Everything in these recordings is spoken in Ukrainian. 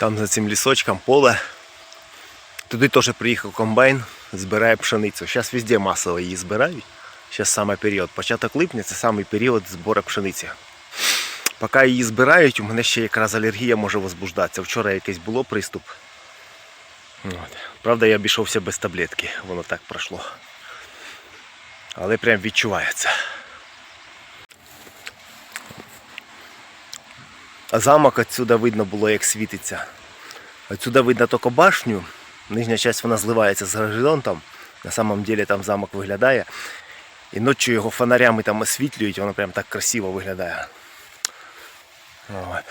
Там за цим лісочком поле. Туди теж приїхав комбайн, збирає пшеницю. Зараз везде масово її збирають. Зараз саме період. Початок липня це саме період збору пшениці. Поки її збирають, у мене ще якраз алергія може возбуждатися. Вчора якийсь було приступ. От. Правда, я обійшовся без таблетки, воно так пройшло. Але прям відчувається. Замок отсюда видно було, як світиться. Отсюда видно тільки башню. Нижня частина вона зливається з горизонтом. На самом деле там замок виглядає. І ночі його фонарями там освітлюють, воно прям так красиво виглядає. От.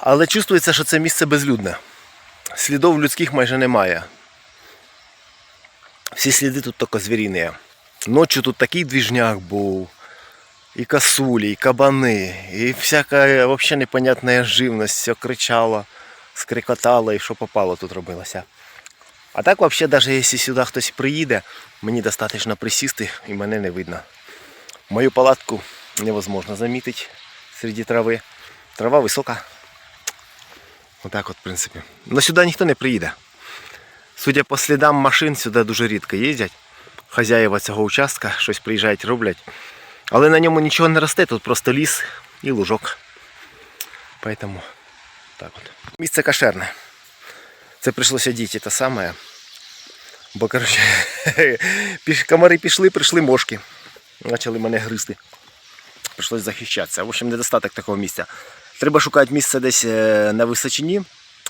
Але чувствується, що це місце безлюдне. Слідів людських майже немає. Всі сліди тут тільки звіріні. Ночі тут такий двіжняк був. І косулі, і кабани, і всяка вообще непонятна живність, все кричало, скрикотало і що попало тут робилося. А так взагалі, навіть якщо сюди хтось приїде, мені достатньо присісти і мене не видно. Мою палатку невозможно замітити серед трави. Трава висока. Отак от, в принципі. Но сюди ніхто не приїде. Судя по слідам машин, сюди дуже рідко їздять. Хазяїва цього участка щось приїжджають, роблять. Але на ньому нічого не росте, тут просто ліс і лужок. Поэтому так от. Місце кошерне. Це прийшлося діти те саме. Бо коротше, комари пішли, прийшли мошки. Почали мене гризти. Прийшлось захищатися. В общем, недостаток такого місця. Треба шукати місце десь е, на височині,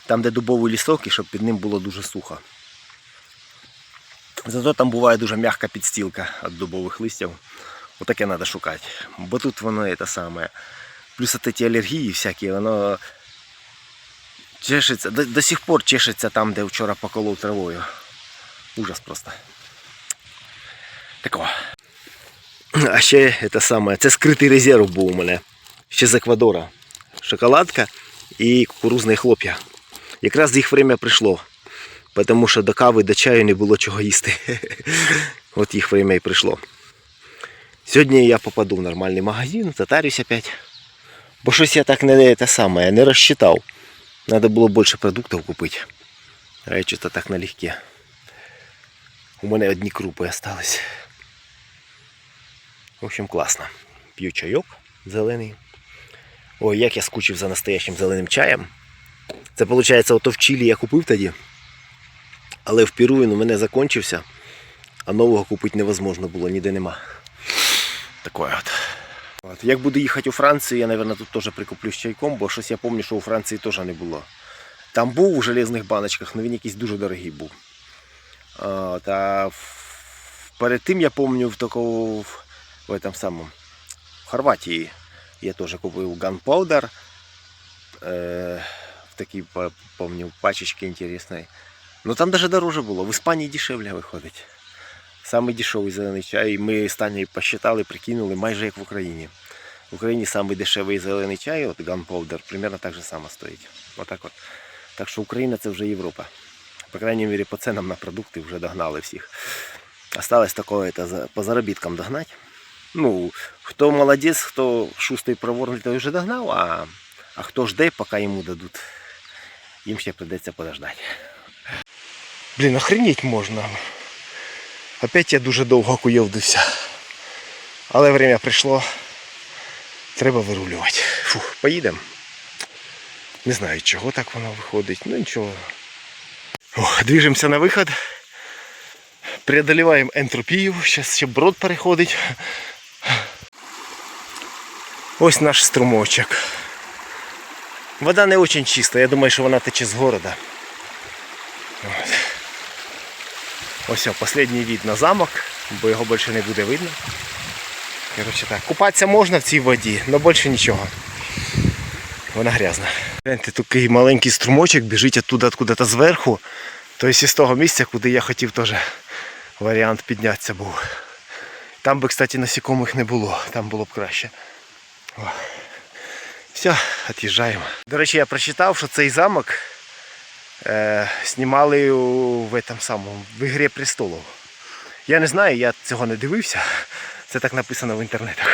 там, де дубовий лісок, і щоб під ним було дуже сухо. Зато там буває дуже м'яка підстілка від дубових листів. Отаке треба шукати. Бо тут воно те саме. Плюс от ці алергії всякі, воно чешеться, до, до сих пор чешеться там, де вчора поколов травою. Ужас просто. Такого. А ще це саме, це скритий резерв був у мене. Ще з Еквадора. Шоколадка і кукурузні хлоп'я. Якраз їх время прийшло. Тому що до кави, до чаю не було чого їсти. От їх время і прийшло. Сьогодні я попаду в нормальний магазин, затарюсь опять. Бо щось я так не те саме, я не розчитав. Треба було більше продуктів купити. Чисто так налегке. У мене одні крупи остались. В общем, класно. П'ю чайок зелений. Ой, як я скучив за настоящим зеленим чаєм. Це виходить, ото в Чилі я купив тоді. Але в Перу він у мене закінчився, а нового купити невозможно було, ніде нема. Такое от. от. Як буду їхати у Францію, я, мабуть, тут теж прикуплю з чайком, бо щось я пам'ятаю, що у Франції теж не було. Там був у железних баночках, але він якийсь дуже дорогий був. А, перед тим я пам'ятаю в такому в, этом самому в Хорватії я теж купив gunpowder. Е, в такій па- пам'ятаю, пачечці інтересної. Ну там даже дороже було. В Іспанії дешевле виходить. Самий дешевий зелений чай. Ми Танею посчитали, прикинули, майже як в Україні. В Україні самий дешевий зелений чай, от gunpowder, примерно так же само стоїть. Отак от. Так що Україна це вже Європа. По крайній мірі, по ценам на продукти вже догнали всіх. Осталось такое это по заробіткам догнати. Ну, хто молодець, хто шустий проворний, той вже догнав, а, а хто жде, поки йому дадуть, їм ще прийдеться подождати. Блін, охренеть можна. Опять я дуже довго куйовдився. Але время прийшло. Треба вирулювати. Фух, поїдемо. Не знаю, чого так воно виходить. Ну нічого. Ох, движемося на виход. Преодолеваємо ентропію. Зараз ще брод переходить. Ось наш струмочок. Вода не дуже чиста, я думаю, що вона тече з города. От. Ось о, останній від на замок, бо його більше не буде видно. Коротше так, купатися можна в цій воді, але більше нічого. Вона грязна. Гляньте, такий маленький струмочок біжить оттуда откуда-то зверху. Тобто з того місця, куди я хотів теж варіант піднятися був. Там би, кстати, насікомих не було, там було б краще. О. Все, від'їжджаємо. До речі, я прочитав, що цей замок е, знімали в, этом самому, в Ігрі престолів. Я не знаю, я цього не дивився. Це так написано в інтернетах.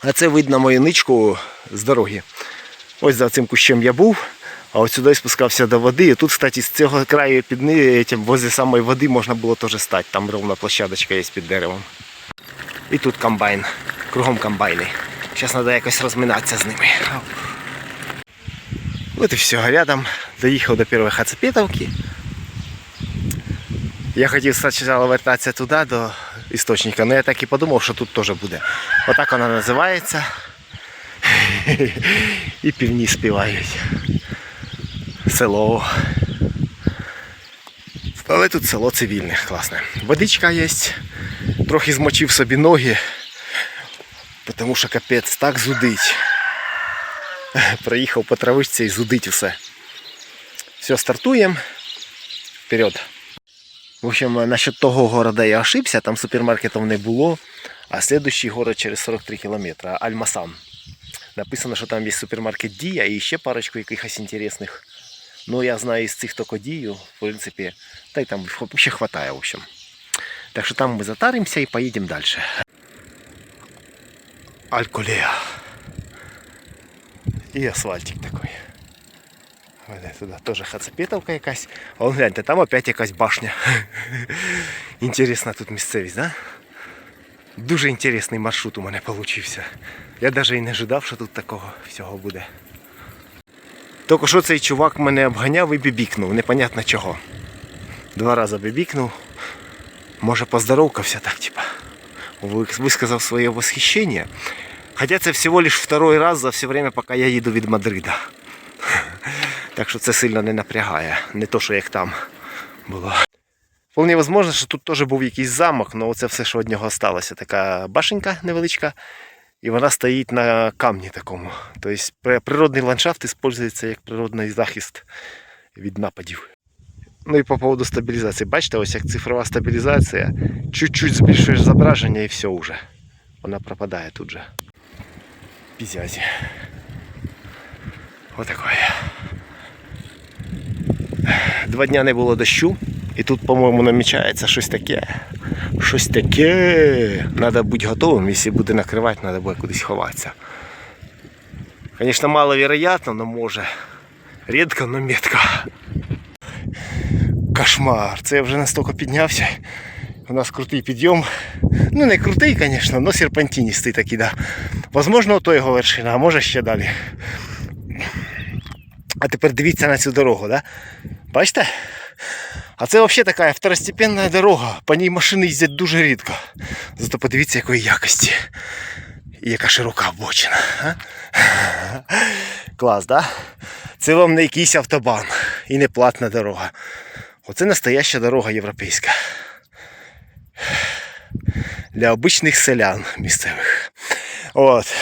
А це видно мою ничку з дороги. Ось за цим кущем я був, а от сюди спускався до води. І тут, кстати, з цього краю під ни- тим, возле самої води можна було теж стати. Там ровна площадочка є під деревом. І тут комбайн. Кругом комбайни. Зараз треба якось розминатися з ними. От і все, рядом доїхав до першої хацепетовки. Я хотів спочатку вертатися туди, до істочника, але я так і подумав, що тут теж буде. Отак вона називається. І півні співають. Село. Але тут село цивільне, класне. Водичка є. Трохи змочив собі ноги, тому що капець так зудить. Проїхав по травичці і зудить усе. Все, стартуємо. Вперед. В общем, насчет того города я ошибся, там супермаркетів не було. А следующий город через 43 кілометри, Альмасан. Написано, що там є супермаркет Дія і ще парочку якихось інтересних. Ну, я знаю із цих тільки Дію, в принципі, та й там ще хватає, в общем. Так що там ми затаримося і поїдемо далі. Альколея. І асфальтик такий. Туди теж хацапетовка якась. А гляньте, там опять якась башня. Інтересна тут місцевість, да? Дуже інтересний маршрут у мене получився. Я навіть і не ожидав, що тут такого всього буде. Тільки що цей чувак мене обганяв і бібікнув, непонятно чого. Два рази бібікнув. Може поздоровкався так, типа. Висказав своє восхищення. Хоча це всього лиш второй раз за все время, поки я їду від Мадрида. Так що це сильно не напрягає. Не то, що як там було. Вполне можливо, що тут теж був якийсь замок, але це все, що від нього залишилося. Така башенька невеличка, і вона стоїть на камні такому. Тобто природний ландшафт використовується як природний захист від нападів. Ну і по поводу стабілізації. Бачите, ось як цифрова стабілізація. Чуть-чуть збільшуєш зображення і все вже. Вона пропадає тут же. Пізязі. Отакое. Два дня не було дощу, і тут, по-моєму, намічається щось таке. Щось таке. Треба бути готовим, якщо буде накривати, треба буде кудись ховатися. Звісно, маловероятно, але може. Рідко, але метко. Кошмар. Це я вже настільки піднявся. У нас крутий підйом. Ну, не крутий, звісно, але серпантиністий такий, да. Возможно, ото його вершина, а може ще далі. А тепер дивіться на цю дорогу, да? Бачите? А це взагалі така второстепенна дорога. По ній машини їздять дуже рідко. Зато подивіться, якої якості. І яка широка обочина. А? Клас, да? Це вам не якийсь автобан і не платна дорога. Оце настояща дорога європейська. Для обичних селян місцевих. От.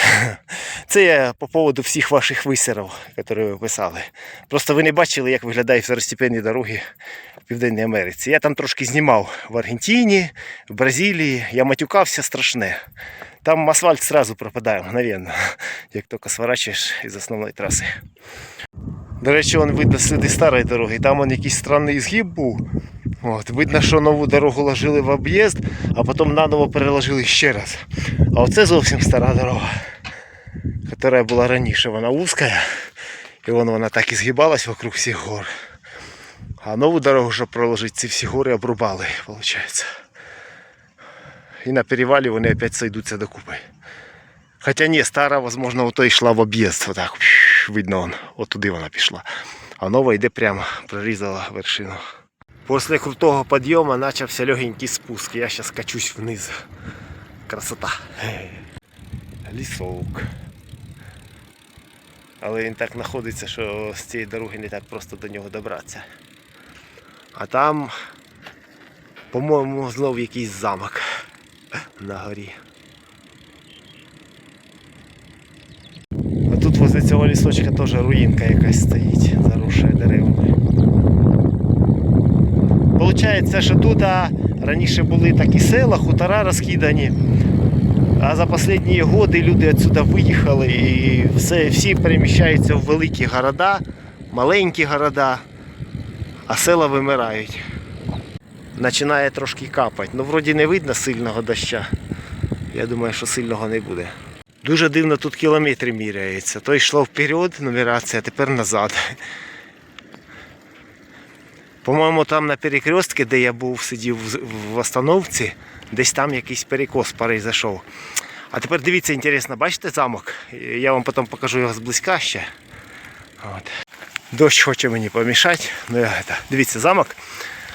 Це я по поводу всіх ваших висерів, які ви писали. Просто ви не бачили, як виглядають второстепенні дороги в Південній Америці. Я там трошки знімав в Аргентині, в Бразилії. Я матюкався страшне. Там асфальт сразу пропадає, мгновенно, як тільки сворачуєш із основної траси. До речі, он видно сліди старої дороги. Там он якийсь странний згиб був. От, видно, що нову дорогу ложили в об'їзд, а потім наново переложили ще раз. А оце зовсім стара дорога, яка була раніше. Вона вузька, і вон вона так і згибалась вокруг всіх гор. А нову дорогу, щоб проложити, ці всі гори обрубали, виходить. І на перевалі вони опять сойдуться докупи. Хоча ні, стара, можливо, ото йшла в об'їзд. Отак. Видно, вон, от вона пішла. А нова йде прямо, прорізала вершину. Після крутого підйому почався легенький спуск. Я зараз качусь вниз. Красота. Лісок. Але він так знаходиться, що з цієї дороги не так просто до нього добратися. А там, по-моєму, знов якийсь замок на горі. А тут возле цього лісочка теж руїнка якась стоїть, заросшая деревами. Получається, що тут раніше були такі села, хутора розкидані. А за останні роки люди відсюди виїхали і все, всі переміщаються в великі города, маленькі города, а села вимирають. Починає трошки капати. Ну, вроді не видно сильного доща. Я думаю, що сильного не буде. Дуже дивно тут кілометри міряється. То йшло вперед, нумерація, а тепер назад. По-моєму, там на перекрестці, де я був, сидів в- остановці, десь там якийсь перекос произошов. А тепер дивіться, інтересно, бачите замок? Я вам потім покажу його зблизька ще. От. Дощ хоче мені помішати. Ну, я, это, дивіться, замок,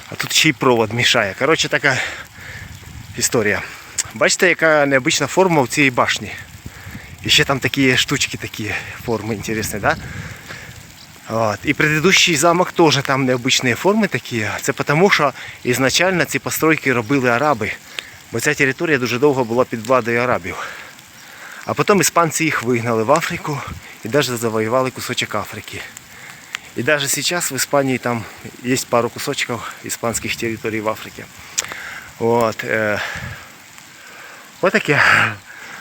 а тут ще й провод мішає. Коротше, така історія. Бачите, яка необична форма у цієї башні. І ще там такі штучки, такі форми інтересні, да? Вот. И предыдущий замок тоже там необычные форми такі. Це тому, що ізначально ці постройки робили араби. Бо ця територія дуже довго була під владою арабів. А потім іспанці їх вигнали в Африку і навіть завоювали кусочок Африки. І навіть зараз в Іспанії там є пару кусочків іспанських територій в Африці. От, е, отаке.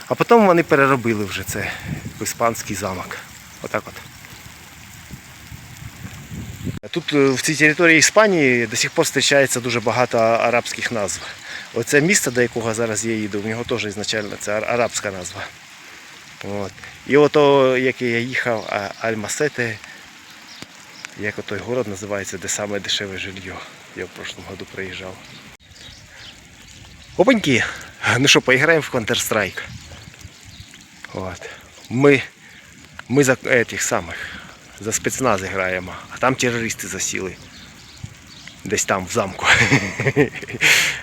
А потім вони переробили вже це в іспанський замок. Отак от. Тут е, в цій території Іспанії до сих пор зустрічається дуже багато арабських назв. Оце місто, до якого зараз я їду, в нього теж ізначально це арабська назва. От. І ото, яке я їхав, Аль-Масете, як отой город називається, де саме дешеве жилье. Я в прошлом году приїжджав. Опаньки! Ну що, поіграємо в Counter-Strike. От. Ми, ми за этих самих, за спецназ граємо, а там терористи засіли. Десь там в замку.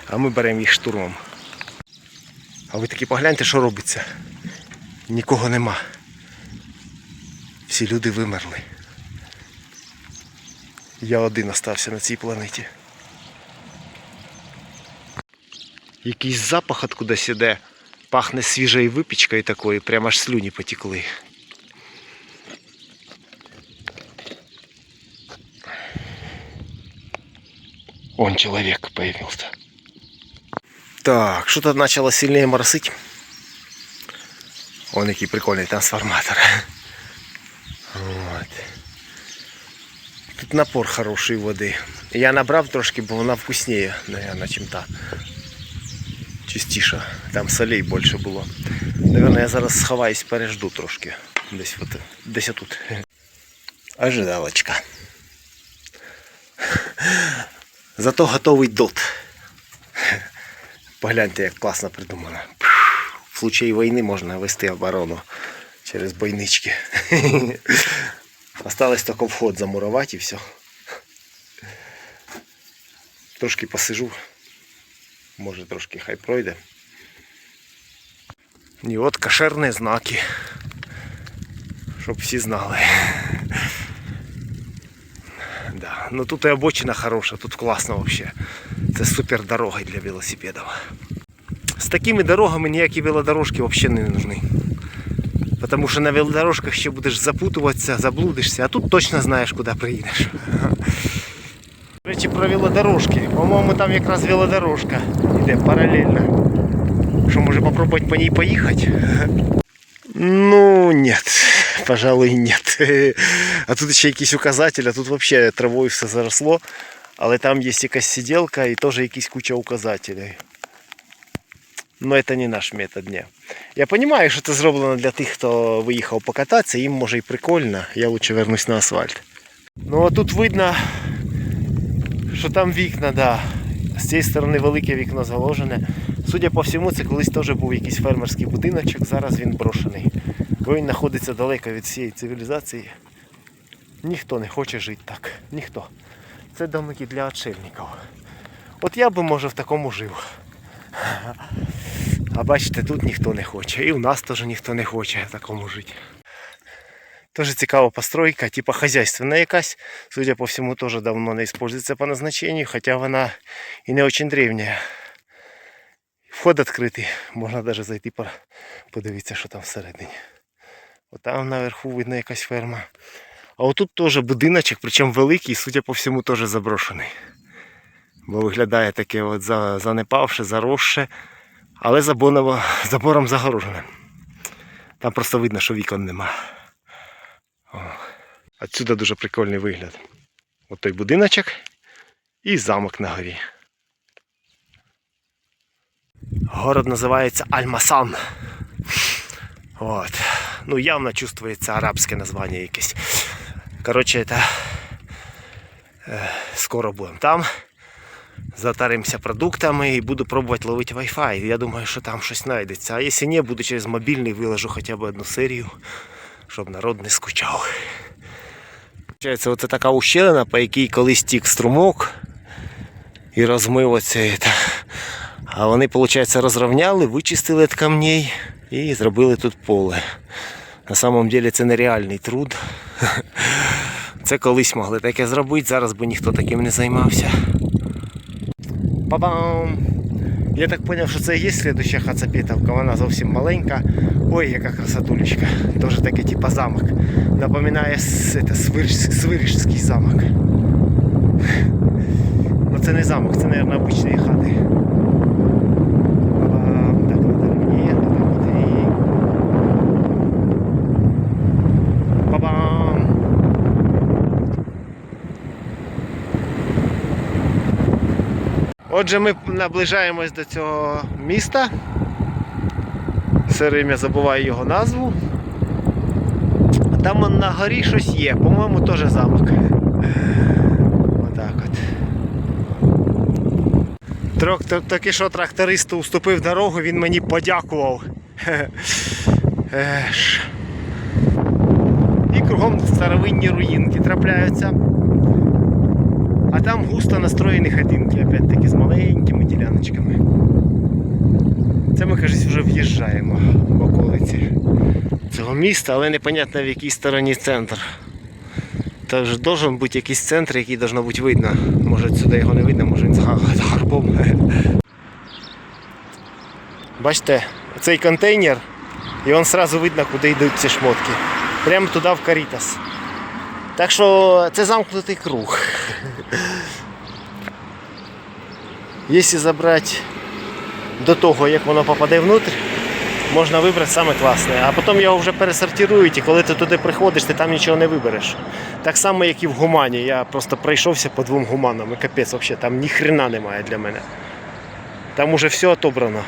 А ми беремо їх штурмом. А ви таки погляньте, що робиться. Нікого нема. Всі люди вимерли. Я один остався на цій планеті. Якийсь запах откудись іде. Пахне свіжою випічкою такою, прямо аж слюні потекли. Он человек появился. Так, что-то начало сильнее моросить. Вон який прикольний трансформатор. От. Тут напор хороший води. Я набрав трошки, бо вона вкусніє, наверное, чим та. Чистіша. Там солей більше було. Наверное, я зараз сховаюсь, пережду трошки. Десь, от, десь отут. Ожидалочка. Зато готовий дот. Погляньте, як класно придумано. В случаї війни можна вести оборону через бойнички. Осталось тільки вход замурувати і все. Трошки посижу. Може трошки хай пройде. І от кошерні знаки. Щоб всі знали. Да. Ну тут і обочина хороша, тут класно вообще. Це супер дорога для велосипедів. З такими дорогами ніякі велодорожки взагалі не нужны. Тому що на велодорожках ще будеш запутуватися, заблудишся, а тут точно знаєш, куди приїдеш. До речі, про велодорожки. По-моєму, там якраз велодорожка йде паралельно. Що, може попробувати по ній поїхати? Ну, нет, пожалуй, нет. А тут ще якийсь указатель, а тут взагалі травою все заросло. Але там є якась сиделка і теж якісь куча указателей. Но це не наш метод, ні. Я розумію, що це зроблено для тих, хто виїхав покататися, їм може і прикольно, я лучше вернусь на асфальт. Ну а тут видно, що там вікна, да. З цієї сторони велике вікно заложене. Судя по всьому, це колись теж був якийсь фермерський будиночок, зараз він брошений. Бо він знаходиться далеко від всієї цивілізації. Ніхто не хоче жити так. Ніхто. Це домики для отшельників. От я би, може, в такому жив. А бачите, тут ніхто не хоче. І у нас теж ніхто не хоче в такому жити. Тоже цікава постройка, типа хозяйственна якась. Судя по всему, тоже давно не используется по назначению, хотя вона і не очень древняя. Вход відкритий, можна навіть зайти подивитися, що там всередині. От там наверху видно якась ферма. А отут теж будиночок, причому великий, судя по всьому, теж заброшений. Бо виглядає таке от занепавше, заросше, але забоново- забором загорожене. Там просто видно, що вікон нема. Отсюда дуже прикольний вигляд. От той будиночок і замок на горі. Город називається Альмасан. От. Ну, явно чувствується арабське названня якесь. Коротше, это, е, скоро будемо там. Затаримося продуктами і буду пробувати ловити Wi-Fi. Я думаю, що там щось знайдеться. А якщо ні, буду через мобільний виложу хоча б одну серію, щоб народ не скучав. Получається, оце така ущелина, по якій колись тік струмок і розмив оце. А вони, виходить, розрівняли, вичистили від камней і зробили тут поле. На самом деле це нереальний труд. Це колись могли таке зробити, зараз би ніхто таким не займався. Па-бам! Я так зрозумів, що це і є слідуща хацапетовка, вона зовсім маленька. Ой, яка красотулечка. Тоже таке типа замок. Напоминає с- Свирижський замок. Ну це не замок, це, мабуть, обичні хати. Па-бам! Так, надо мені, отак от і... Па-бам! Отже, ми наближаємось до цього міста. Все время забуваю його назву. Там на горі щось є, по-моєму, теж замок. Отак от. Трок, тр- таки що трактористу уступив дорогу, він мені подякував. І кругом старовинні руїнки трапляються. А там густо настроєні хатинки, опять-таки, з маленькими діляночками. Це ми, кажуть, вже в'їжджаємо в околиці цього міста, але непонятно в якій стороні центр. Тож должен бути якийсь центр, який должно бути видно. Може сюди його не видно, може він з гарбом. Бачите, цей контейнер, і он сразу видно, куди йдуть ці шмотки. Прямо туди в Карітас. Так що це замкнутий круг. Якщо забрати до того, як воно попаде внутрь, можна вибрати саме класне. А потім його вже пересортирують, і коли ти туди приходиш, ти там нічого не вибереш. Так само, як і в гумані. Я просто пройшовся по двом гуманам і капець, взагалі, там ні хрена немає для мене. Там уже все отобрано.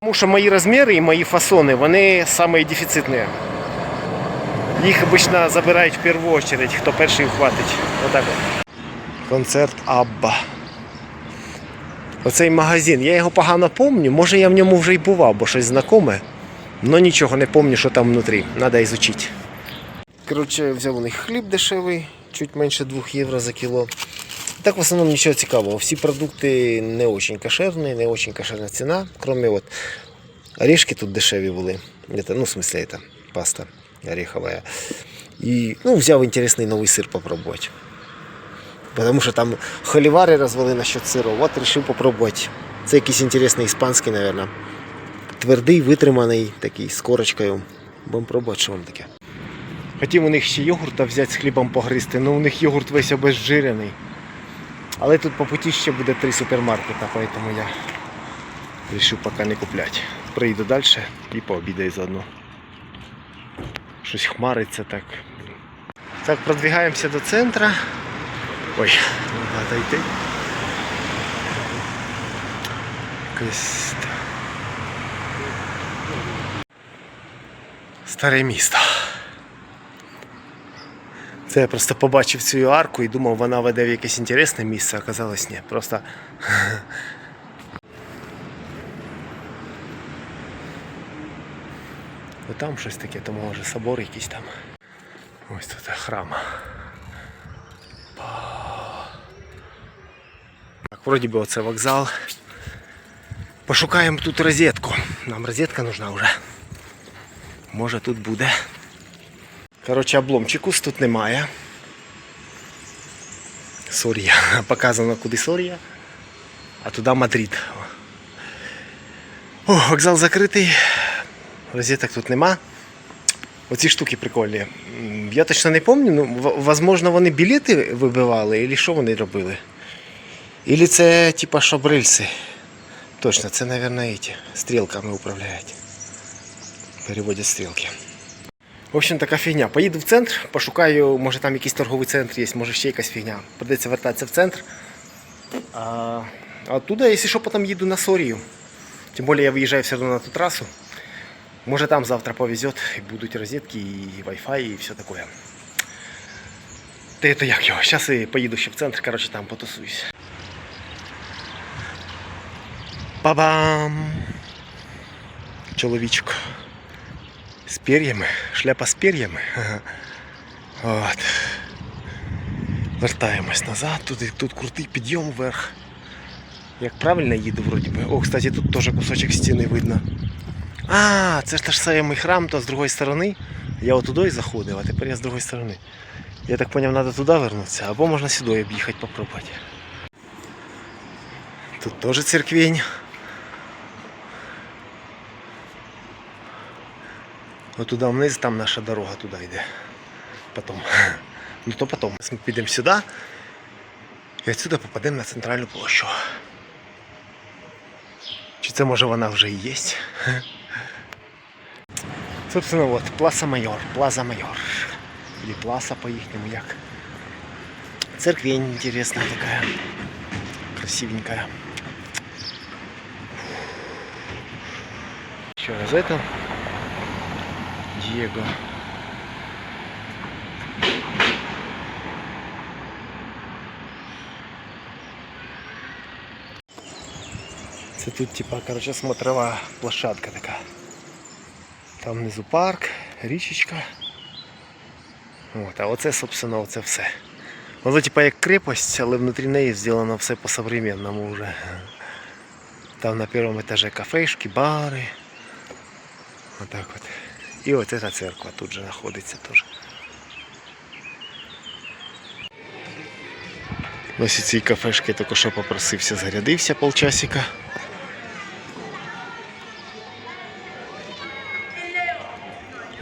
Тому що мої розміри і мої фасони, вони дефіцитні. Їх обично забирають в першу чергу, хто перший вхватить. Отак от. Концерт Абба. Оцей магазин, я його погано пам'ятаю, може я в ньому вже й бував, бо щось знакоме. але нічого не пам'ятаю, що там внутрі. Треба ізучити. Коротше, взяв у них хліб дешевий, чуть менше 2 євро за кіло. Так в основному нічого цікавого. Всі продукти не очень кошерні, не очень кошерна ціна, кроме от орешки тут дешеві були. Это, ну, в смысле, это паста ореховая. І ну, взяв інтересний новий сир попробувати. Потому що там холивари розвели насчет сиру. От вирішив попробувати. Це якийсь інтересний іспанський, мабуть. Твердий, витриманий, такий з корочкою. Будемо пробувати, що воно таке. Хотів у них ще йогурта взяти з хлібом погризти, але у них йогурт весь обезжирений. Але тут по путі ще буде три супермаркета, поэтому я вирішив поки не купляти. Приїду далі і пообідаю заодно. Щось хмариться так. Так, продвигаємося до центру. Ой, треба йти. Якось. Старе місто. Це я просто побачив цю арку і думав, вона веде в якесь інтересне місце, а оказалось ні. Просто. Отам щось таке, то може собор якийсь там. Ось тут храм. Так, вроді би оце вокзал. Пошукаємо тут розетку. Нам розетка нужна вже. Може тут буде. Коротше, обломчикус тут немає. Сорія. Показано куди Сорія. А туди Мадрид. О, вокзал закритий. Розеток тут нема. Оці штуки прикольні. Я точно не пам'ятаю, ну, возможно, вони білети вибивали, або що вони робили. Ілі це типа щоб. Точно, це, мабуть, эти стрілками управляють. Переводять стрілки. В общем, така фігня. Поїду в центр, пошукаю, може там якийсь торговий центр є, може ще якась фігня. Придеться вертатися в центр. А оттуда, якщо що, потім їду на Сорію. Тим більше я виїжджаю все одно на ту трасу. Може там завтра повезет, и будут розетки, и Wi-Fi, и все такое. Та это як його? Сейчас и поїду ще в центр, короче, там потусуюсь. Ба-бам! Чоловічок. З пер'ями, шляпа з пер'ями. От. Вертаємось назад, тут, тут крутий підйом вверх. Як правильно їду вроді би. О, кстати, тут теж кусочок стіни видно. А, це ж те ж самий храм, то з другої сторони. Я отудой заходив, а тепер я з другої сторони. Я так поняв, треба туди вернутися, або можна сюди об'їхати попробувати. Тут теж церквень. Вот туда вниз, там наша дорога туда йде. Потом. Ну то потом. Ми підемо сюди і відсюди попадемо на центральну площу. Чи це може вона вже і є? Собственно, вот, Пласа Майор, Плаза Майор. Или Пласа по-ихнему як. Церквень интересная такая. Красивенькая. Еще раз это. Диего. Це тут типа, короче, смотрова площадка така. Там внизу парк, річечка. От, а оце, собственно, оце все. Воно типа як крепость, але внутрі неї зроблено все по-современному вже. Там на першому етажі кафешки, бари. Отак от. І от ця церква тут же знаходиться теж. Ось цій кафешки тільки що попросився, зарядився полчасика.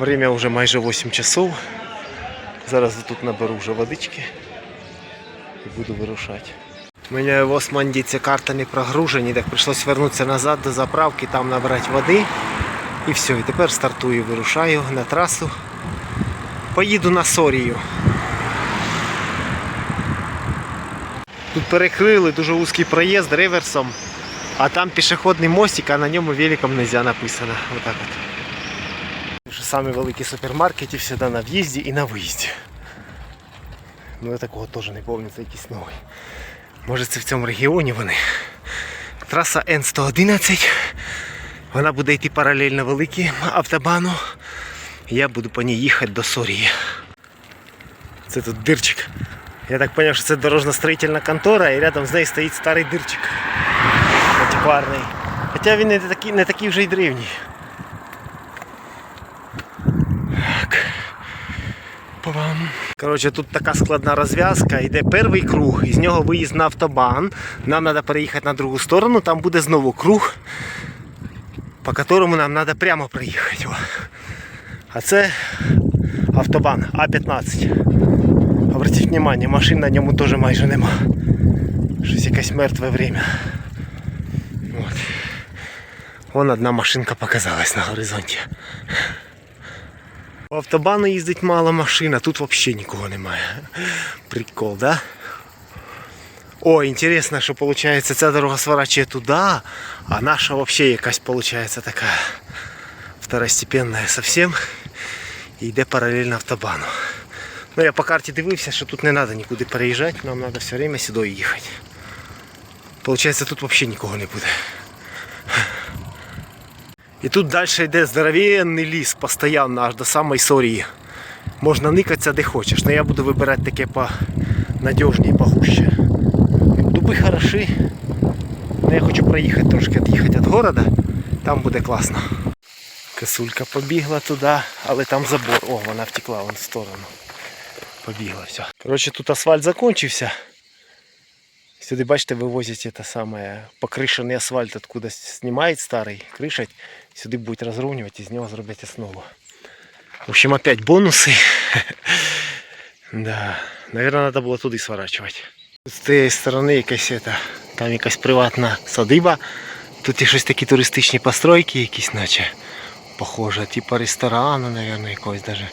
Время вже майже 8 часов. Зараз тут наберу вже водички і буду вирушати. У мене в Османді ця карта не прогружені, так прийшлось вернутися назад до заправки, там набрати води. І все, і тепер стартую, вирушаю на трасу. Поїду на Сорію. Тут перекрили дуже вузький проїзд реверсом, а там пішохідний мостик, а на ньому великом нельзя написано. Отак от. Самі великі супермаркети завжди на в'їзді і на виїзді. Ну я такого теж не пам'ятаю, це якийсь новий. Може це в цьому регіоні вони. Траса Н111. Вона буде йти паралельно великій автобану. Я буду по ній їхати до Сорії. Це тут дирчик. Я так зрозумів, що це дорожньо-строїтельна контора і рядом з нею стоїть старий дирчик. Антикварний. Хоча він не такий, не такий вже й древній. Так. Па-бам. Коротше, тут така складна розв'язка. Йде перший круг, із нього виїзд на автобан. Нам треба переїхати на другу сторону, там буде знову круг, по которому нам треба прямо проїхати. А це автобан А15. Обратіть внимание, машин на ньому теж майже нема. Щось якесь мертве время. Вон одна машинка показалась на горизонті. По автобану їздить мало машин, а тут взагалі нікого немає. Прикол, да? О, інтересно, що виходить, ця дорога сворачує туди, а наша взагалі якась виходить така второстепенная совсем. І йде паралельно автобану. Ну я по карті дивився, що тут не треба нікуди переїжджати, нам треба все время сюди їхати. Получається, тут взагалі нікого не буде. І тут далі йде здоровенний ліс постійно аж до самої Сорії. Можна никатися де хочеш, але я буду вибирати таке по надіжні, погуще. Дуби хороші. але я хочу проїхати трошки від'їхати від города, там буде класно. Косулька побігла туди, але там забор. О, вона втекла вон в сторону. Побігла, все. Коротше, тут асфальт закончився. Сюди, бачите, вивозять це саме покришений асфальт, откуда знімають старий, кришать. Сюди будуть розрівнювати і з нього зроблять основу. В общем, опять бонуси. да. Наверное, треба було туди сворачувати. З цієї сторони якась это, там якась приватна садиба. Тут є щось такі туристичні постройки якісь, наче. Похоже, типу ресторану, наверное, якогось даже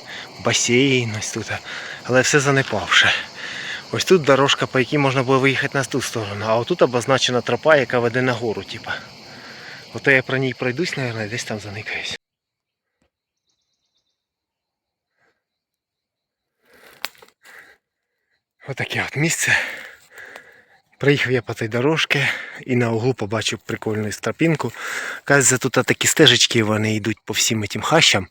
басейн ось тут. Але все занепавше. Ось тут дорожка, по якій можна було виїхати на ту сторону, а отут обозначена тропа, яка веде на гору, типа. Ото я про ній пройдусь, мабуть, десь там заникаюсь. Отаке от місце. Приїхав я по тій дорожці і на углу побачив прикольну стропінку. Кажеться, тут такі стежечки вони йдуть по всім тим хащам.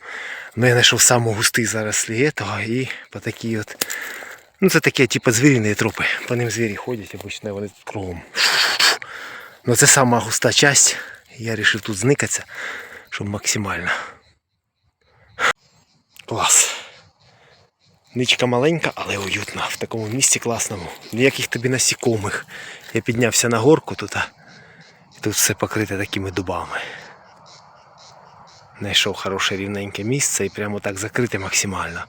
Ну я знайшов саму густий зараз слід того і по такій от... Ну це такі типу звіріні трупи. По ним звірі ходять, обично вони тут кругом. Ну це сама густа часть. Я вирішив тут зникатися, щоб максимально. Клас. Ничка маленька, але уютна. В такому місці класному. Ніяких тобі насікомих. Я піднявся на горку тут, і тут все покрите такими дубами. Знайшов хороше рівненьке місце і прямо так закрите максимально.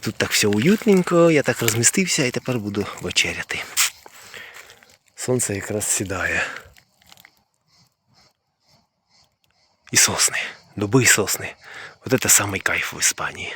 Тут так все уютненько, я так розмістився і тепер буду вечеряти. Сонце якраз сідає. І сосны, дубы и сосны. Вот это самый кайф в Іспанії.